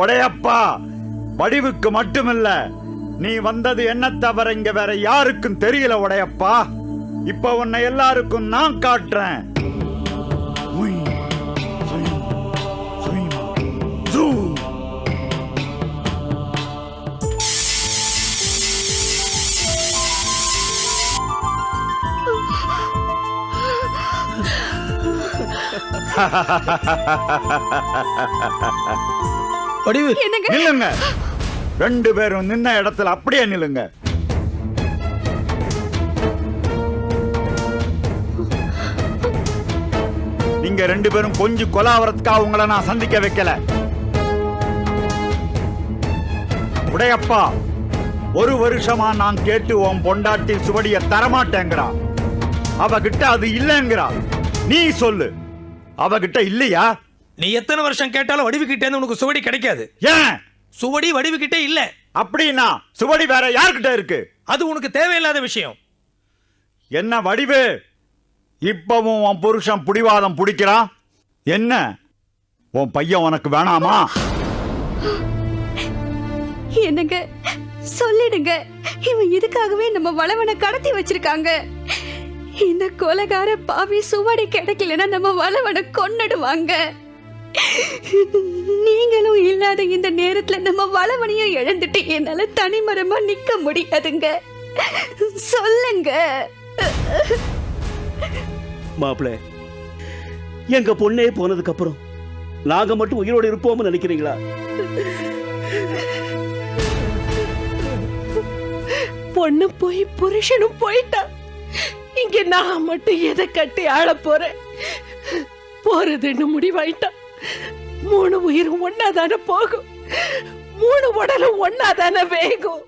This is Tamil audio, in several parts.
உடையப்பா வடிவுக்கு மட்டுமில்ல நீ வந்தது என்ன தவிர இங்க வேற யாருக்கும் தெரியல உடையப்பா. இப்ப உன்னை எல்லாருக்கும் நான் காட்டுறேன். ha ha ha ha ha ha ha வடிவு. நில்லுங்க. ரெண்டு பேரும் நின்ன இடத்துல அப்படியே நில்லுங்க. நீங்க ரெண்டு பேரும் கொஞ்சம் கொலாவரத்துக்காக உங்களை நான் சந்திக்க வைக்கல. உடையப்பா ஒரு வருஷமா நான் கேட்டு உன் பொண்டாட்டி சுவடிய தரமாட்டேங்கிறா. அவகிட்ட அது இல்லைங்கிறா. நீ சொல்லு. அவகிட்ட இல்லையா? நீ எத்தனை வருஷம் கேட்டாலும் வடிவு கிட்டே இருந்து உனக்கு சுவடி கிடைக்காது. ஏன்? சுவடி வடிவு கிட்டே இல்ல. அப்படின்னா சுவடி வேற யார்கிட்ட இருக்கு? அது உனக்கு தேவையில்லாத விஷயம். என்ன வடிவு? இப்பவும் உன் புருஷன் புடிவாதம் பிடிக்கிறான் என்ன? உன் பையன் உனக்கு வேணாமா? என்னங்க? சொல்லிடுங்க. இவன் இதுக்காகவே நம்ம வளவனை கடத்தி வச்சிருக்காங்க. இந்த கொலகார பாவி சுவடி கிடைக்கலன்னா நம்ம வளவனை கொன்னுடுவாங்க. நீங்களும் இல்லாத இந்த நேரத்துல நம்ம வளவனையும் இழந்துட்டு என்னால தனிமரமா நிக்க முடியாதுங்க. சொல்லுங்க. மாப்பிள எங்க பொண்ணே போனதுக்கு அப்புறம் நாங்க மட்டும் உயிரோடு இருப்போம்னு நினைக்கிறீங்களா? பொண்ணு போய் புருஷனும் போயிட்டா. இங்க நான் மட்டும் எதை கட்டி ஆள போறேன்? போறதுன்னு முடிவாயிட்டா. மூணு உயிரும் ஒன்னாதானே போகும்? மூணு உடலும் ஒன்னாதானே வேகும்?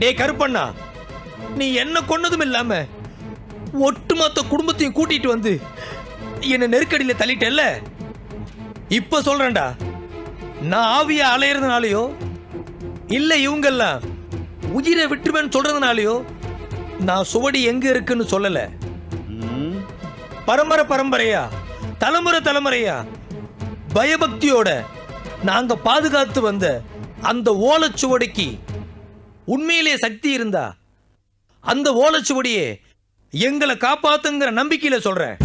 டே கருப்பண்ணா நீ என்ன கொன்னதும் இல்லாம ஒட்டுமொத்த குடும்பத்தையும் கூட்டிட்டு வந்து என்ன நெருக்கடியில தள்ளிட்டல்ல? இப்ப சொல்றேன்டா நான் ஆவிய அலையறதுனாலயோ இல்ல இவங்கெல்லாம். உயிரை விட்டுருவேன்னு சொல்றதுனாலயோ நான் சுவடி எங்க இருக்குன்னு சொல்லல. பரம்பரை பரம்பரையா? தலைமுறை தலைமுறையா? பயபக்தியோட நாங்க பாதுகாத்து வந்த அந்த ஓலைச்சுவடிக்கு உண்மையிலே சக்தி இருந்தா அந்த ஓலைச்சுவடியே எங்களை காப்பாத்துங்கிற நம்பிக்கையில சொல்றேன்.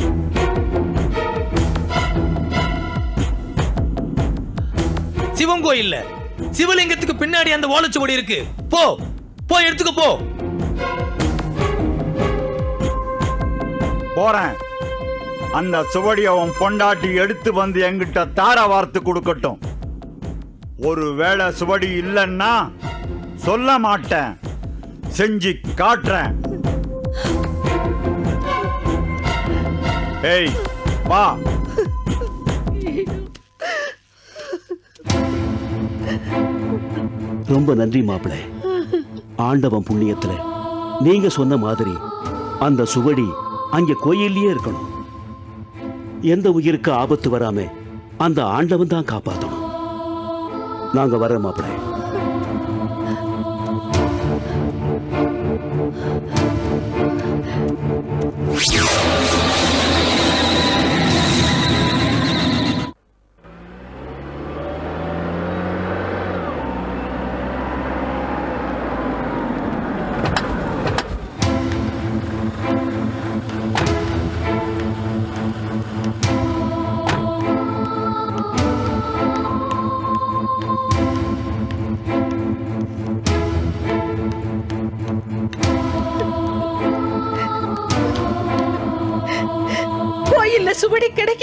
சிவன் கோயில்ல சிவலிங்கத்துக்கு பின்னாடி அந்த ஓலைச்சுவடி இருக்கு. போ போ எடுத்துக்க போ. போறேன். அந்த சுவடியை உன் பொண்டாட்டி எடுத்து வந்து என்கிட்ட தார வார்த்து கொடுக்கட்டும். ஒருவேளை சுவடி இல்லைன்னா சொல்ல மாட்டேன். செஞ்சு காட்டுறேன். ஏய் வா. ரொம்ப நன்றி மாப்பிள்ள ஆண்டவன் புண்ணியத்துல. நீங்க சொன்ன மாதிரி அந்த சுவடி அங்க கோயில்லயே இருக்கணும். எந்த உயிருக்கு ஆபத்து வராம அந்த ஆண்டவன் தான் காப்பாத்தணும். நாங்க வர மாப்பிள்ள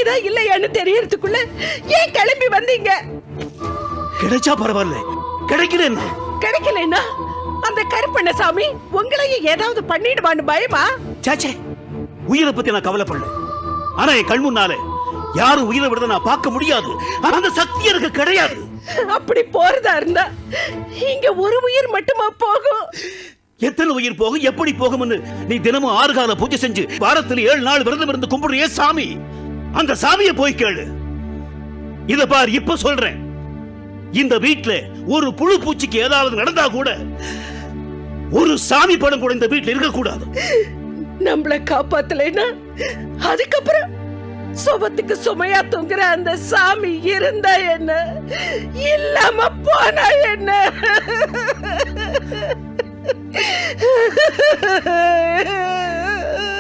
கிடைக்குதா இல்லையான்னு தெரியறதுக்குள்ள ஏன் கிளம்பி வந்தீங்க? கிடைச்சா பரவாயில்ல. கிடைக்கல என்ன? கிடைக்கலன்னா அந்த கருப்பண்ணசாமி உங்களையும் ஏதாவது பண்ணிடுவான்னு பயமா? சாச்சே உயிரை பத்தி நான் கவலைப்படல. ஆனா என் கண் முன்னால யாரும் உயிரை விடுறத நான் பார்க்க முடியாது. அந்த சக்தி எனக்கு கிடையாது. அப்படி போறதா இருந்தா இங்க ஒரு உயிர் மட்டுமா போகும்? எத்தனை உயிர் போகும் எப்படி போகும்னு நீ தினமும் ஆறு கால பூஜை செஞ்சு வாரத்துல ஏழு நாள் விரதம் இருந்து கும்பிடுறியே சாமி. அந்த சாமிய போய் கேளு. இத பார் இப்ப சொல்றேன். இந்த வீட்ல ஒரு புழு பூச்சிக்கு ஏதாவது நடந்தா கூட ஒரு சாமி படம் கூட இந்த வீட்டுல இருக்க கூடாது நம்மள காப்பாத்தலைன்னா அதுக்கப்புறம் சுபத்துக்கு சுமையா தூங்குற அந்த சாமி இருந்தா என்ன? இல்லாம போனா என்ன?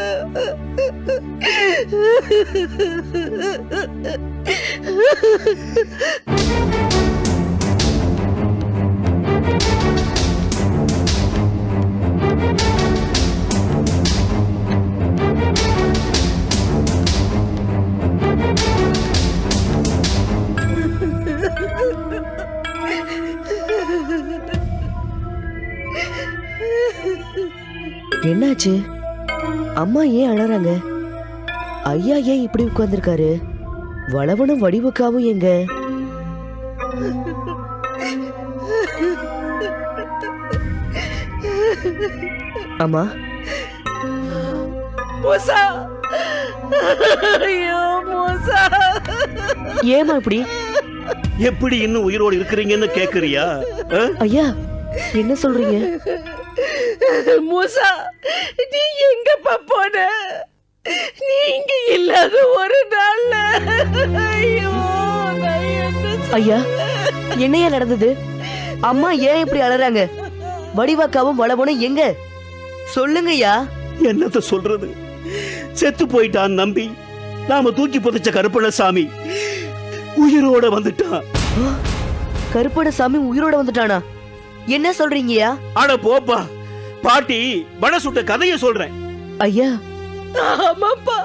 என்னாச்சு? அம்மா ஏன் அழறாங்க? ஐயா ஏன் இப்படி உட்கார்ந்திருக்காரு? வளவனும் வடிவுக்காவும் எங்க அம்மா? மூசா. ஐயோ மூசா. ஏமா இப்படி? எப்படி இன்னும் உயிரோடு இருக்கிறீங்கன்னு கேக்குறியா? ஆ? ஐயா என்ன சொல்றீங்க? மூசா நீ எங்கப்பா போன? நீ இங்க இல்லாத ஒரு நாள்ல. ஐயோ என்னையா நடந்தது? அம்மா ஏன் இப்படி அழறாங்க வடிவாக்காவும் வளவனும் எங்க? சொல்லுங்கய்யா. என்னத்த சொல்றது? செத்து போயிட்டான் நம்பி. நாம தூக்கி புதைச்ச கருப்பணசாமி உயிரோட வந்துட்டான். கருப்பண சாமி உயிரோட வந்துட்டானா? என்ன சொல்றீங்கய்யா? அட போப்பா பாட்டி வட சுட்ட கதைய சொல்றேன். ஐயா. ஆமாப்பா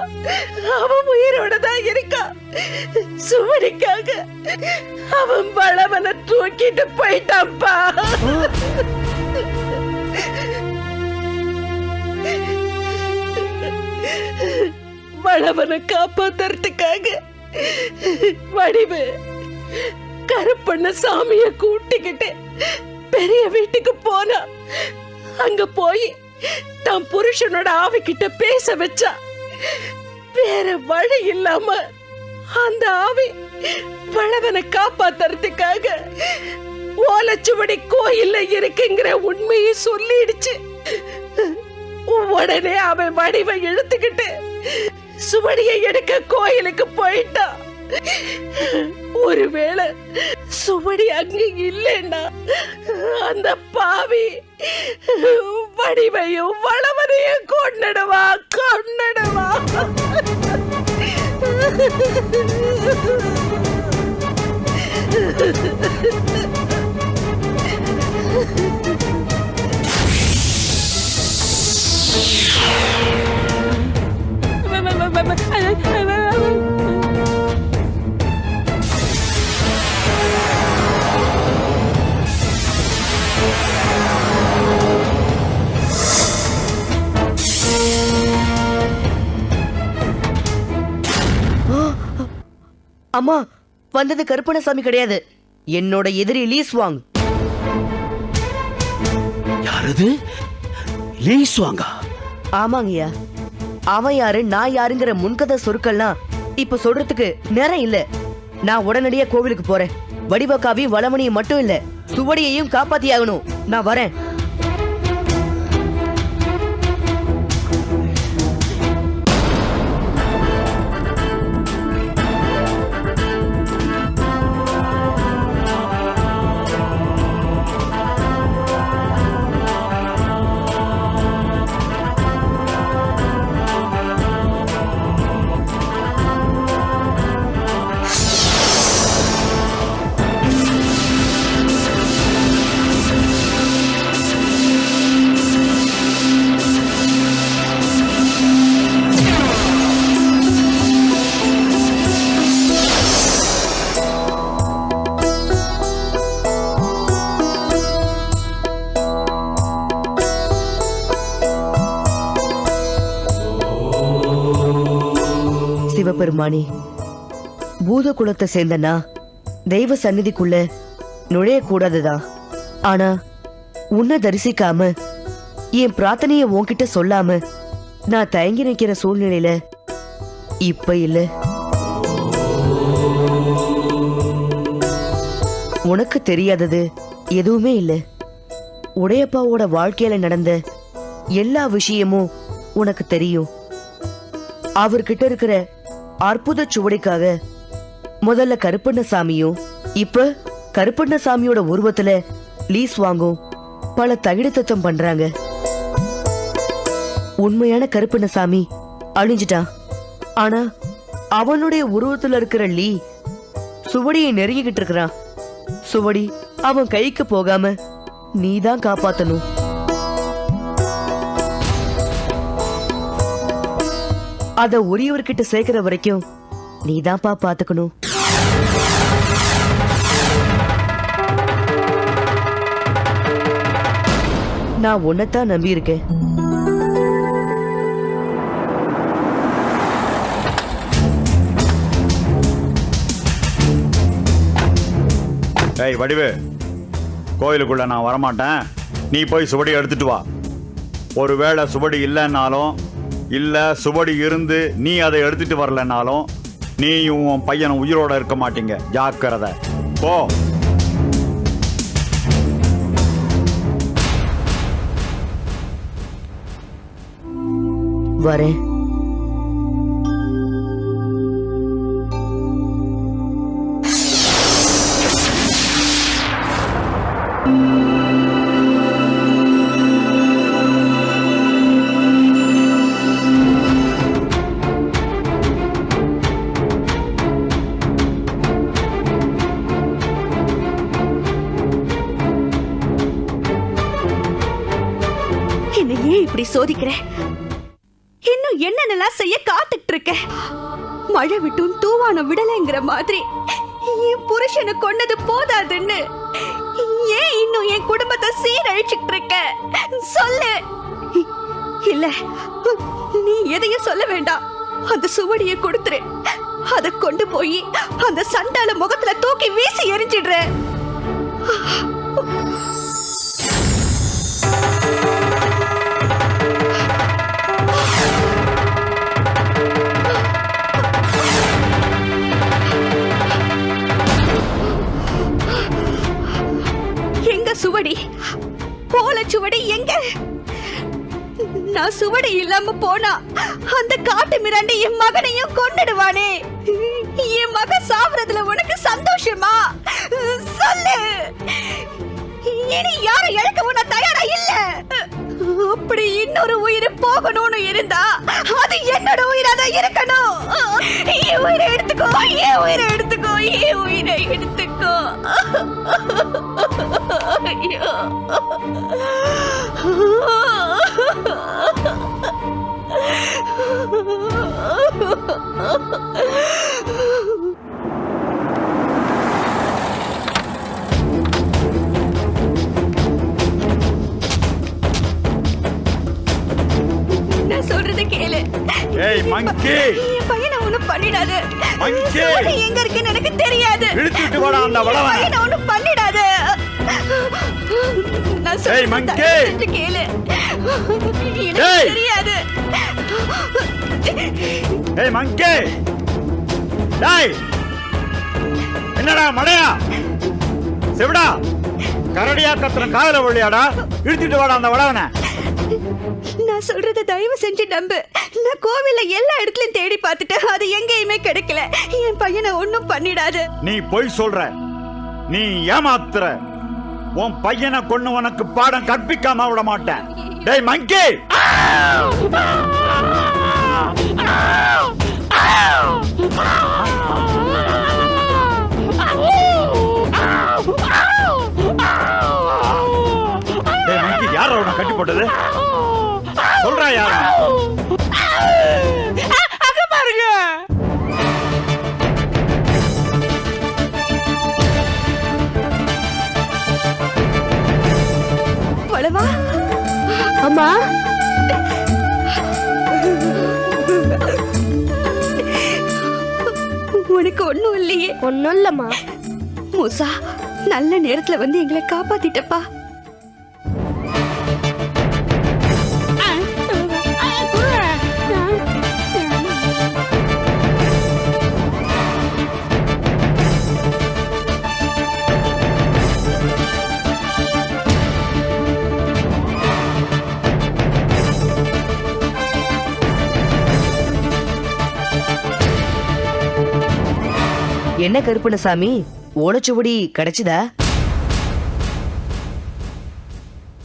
அவன் உயிரோட தான் இருக்கான் சுவடிக்காக அவன் பழவனை தூக்கிட்டு போயிட்டான்ப்பா. பழவனை காப்பாத்துறதுக்காக வடிவு கருப்பண்ண சாமிய கூட்டிக்கிட்டு பெரிய வீட்டுக்கு போனா அங்க போய் தன் புருஷனோட ஆவிக்கிட்ட பேச வச்சா வேற வழி இல்லாம அந்த ஆவி வளவனை காப்பாத்துறதுக்காக ஓலச்சுவடி கோயில்ல இருக்குங்கிற உண்மையை சொல்லிடுச்சு. உடனே அவன் வடிவை இழுத்துக்கிட்டு சுவடியை எடுக்க கோயிலுக்கு போயிட்டான். ஒருவேளை சுவடி அங்கே இல்லைன்னா அந்த பாவி வடிவையும் வளவனையும் கொண்டுடுவா கொண்டுடுவா அம்மா வந்தது கருப்பணசாமி கிடையாது. என்னோட எதிரி லீஸ் வாங். யாரது? லீஸ் வாங்க? ஆமாங்கய்யா. அவன் யாரு நான் யாருங்கிற முன்கதை சொற்கள்லாம் இப்ப சொல்றதுக்கு நேரம் இல்ல. நான் உடனடியா கோவிலுக்கு போறேன். வடிவக்காவையும் வளமணியும் மட்டும் இல்ல சுவடியையும் காப்பாத்தியாகணும். நான் வரேன். சிவபெருமானி பூத குலத்தை சேர்ந்தனா தெய்வ சந்நிதிக்குள்ள நுழைய கூடாதுதான் ஆனா உன்னை தரிசிக்காம என் பிரார்த்தனைய உன்கிட்ட சொல்லாம நான் தயங்கி நிற்கிற சூழ்நிலையில இப்ப இல்ல. உனக்கு தெரியாதது எதுவுமே இல்ல. உடையப்பாவோட வாழ்க்கையில நடந்த எல்லா விஷயமும் உனக்கு தெரியும். அவர்கிட்ட இருக்கிற அற்புத சுவடிக்காக முதல்ல கருப்பண்ணசாமியும் இப்ப கருப்பண்ணசாமியோட உருவத்துல லீஸ் வாங்கும். பல தகிடு தத்தம் பண்றாங்க. உண்மையான கருப்பண்ணசாமி அழிஞ்சிட்டான். ஆனா அவனுடைய உருவத்துல இருக்கிற லீ சுவடியை நெருங்கிக்கிட்டு இருக்கிறான். சுவடி அவன் கைக்கு போகாம நீதான் காப்பாத்தணும். அத உரியவர்கிட்ட சேர்க்கிற வரைக்கும் நீதான்ப்பா பாத்துக்கணும். நான் உன்னைத்தான் நம்பி இருக்கேன் ஏய் வடிவு கோயிலுக்குள்ள நான் வரமாட்டேன். நீ போய் சுவடி எடுத்துட்டு வா. ஒருவேளை சுவடி இல்லைன்னாலும் இல்லை சுவடி இருந்து நீ அதை எடுத்துட்டு வரலனாலும் நீயும் உன் பையனை உயிரோட இருக்க மாட்டீங்க. ஜாக்கிரதை. போ. வரேன். சோதிக்கிறேன். இன்னும் என்னென்னலாம் செய்ய காத்துட்டு இருக்க மழை விட்டும் தூவானம் விடலைங்கிற மாதிரி. என் புருஷனை கொன்னது போதாதுன்னு. ஏன் இன்னும் என் குடும்பத்தை சீரழிச்சுட்டு இருக்க சொல்லு. இல்ல நீ எதையும் சொல்ல வேண்டாம். அந்த சுவடியை கொடுத்துரு. அதை கொண்டு போய் அந்த சண்டால முகத்துல தூக்கி வீசி எரிஞ்சிடுற. சுவடி இல்லாம போனா அந்த காட்டு மிராண்டி என் மகனையும் கொண்டுடுவானே என் மகன் சாவறதுல உனக்கு சந்தோஷமா? சொல்லு. இனி யாரை இழக்கவும் நான் தயாரா இல்ல. அப்படி இன்னொரு உயிர் போகணும்னு இருந்தா அது என்னோட உயிரா தான் இருக்கணும். என் எடுத்துக்கோ. என் உயிரை எடுத்துக்கோ என் உயிரை எடுத்துக்கோ. ஐயோ. நான் சொல்றத கேளு. ஏய் மங்கி என் பையனை ஒண்ணும் பண்ணிடாத! சுவடி எங்க இருக்குன்னு எனக்கு தெரியாது. இழுத்துட்டு வாடா அந்த வளவனை. பையனை ஒண்ணும் பண்ணிடாத. நான் ஏய், மங்கி! கேளு. எனக்கு! தெரியாது. ஏய் மங்கி! டேய்! என்னடா மடையா? செவிடா! கரடியா கத்துற காதல வழியாடா இழுத்துட்டு வாடா அந்த வளவனை. நான் சொல்றத தயவு செஞ்சு நம்பு. நான் கோவில்ல எல்லா இடத்துலயும் தேடி பார்த்துட்டேன் அது எங்கேயுமே கிடைக்கல. என் பையனை ஒண்ணும் பண்ணிடாது. நீ பொய் சொல்ற. நீ ஏமாத்துற. உன் பையனை கொண்டு உனக்கு பாடம் கற்பிக்காம விட மாட்டேன். டேய் மங்கி! டேய் மங்கி யார உன கட்டி போட்டது? சொல்றா யாரு? ஒண்ணும் ஒன்னும் இல்லம்மா. மூசா நல்ல நேரத்துல வந்து எங்களை காப்பாத்திட்டப்பா. என்ன கருப்பணசாமி ஓலைச்சுவடி கிடைச்சதா?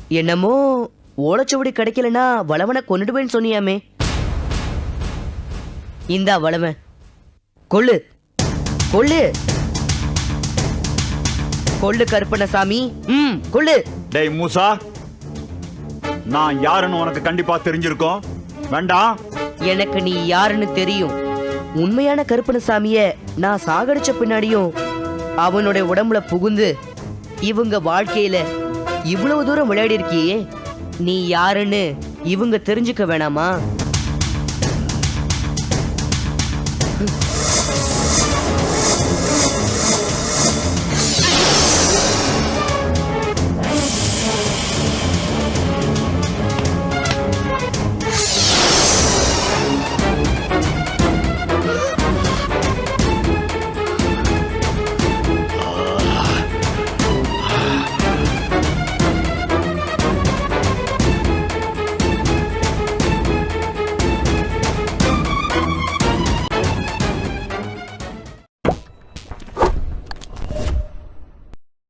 என்னமோ ஓலைச்சுவடி கிடைக்கலனா வளவனை கொன்னுடுவேன்னு சொன்னியாமே. இந்தா வளவன். கொள்ளு. கொள்ளு. கொள்ளு கருப்பணசாமி ம் கொள்ளு. டேய் மூசா. நான் யாருன்னு உனக்கு கண்டிப்பா தெரிஞ்சிருக்கும். வேண்டாம். எனக்கு நீ யாருன்னு தெரியும். உண்மையான கருப்பணசாமிய நான் சாகடிச்ச பின்னாடியும் அவனுடைய உடம்புல புகுந்து இவங்க வாழ்க்கையில இவ்வளவு தூரம் விளையாடி இருக்கியே நீ யாருன்னு இவங்க தெரிஞ்சுக்க வேணாமா?